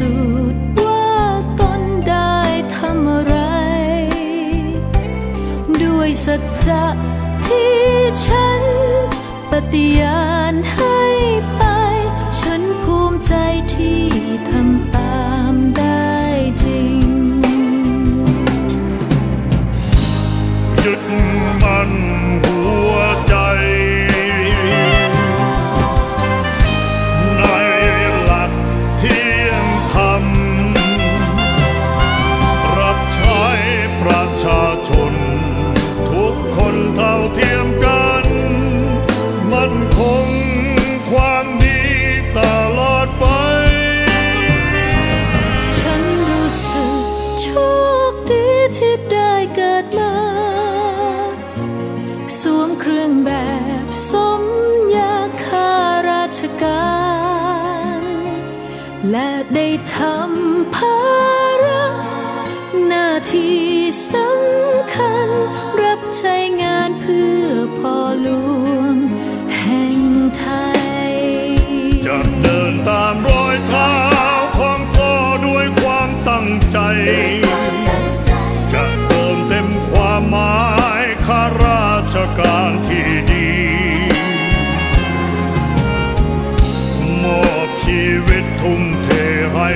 สูจน์ว่าตนได้ทำอะไร ด้วยสัจจะที่ฉันปฏิญา และได้ทำภาระหน้าที่สำคัญ รับใช้งานเพื่อพ่อหลวงแห่งไทย จะเดินตามรอยเท้าของพ่อด้วยความตั้งใจ จะเติมเต็มความหมายข้าราชการ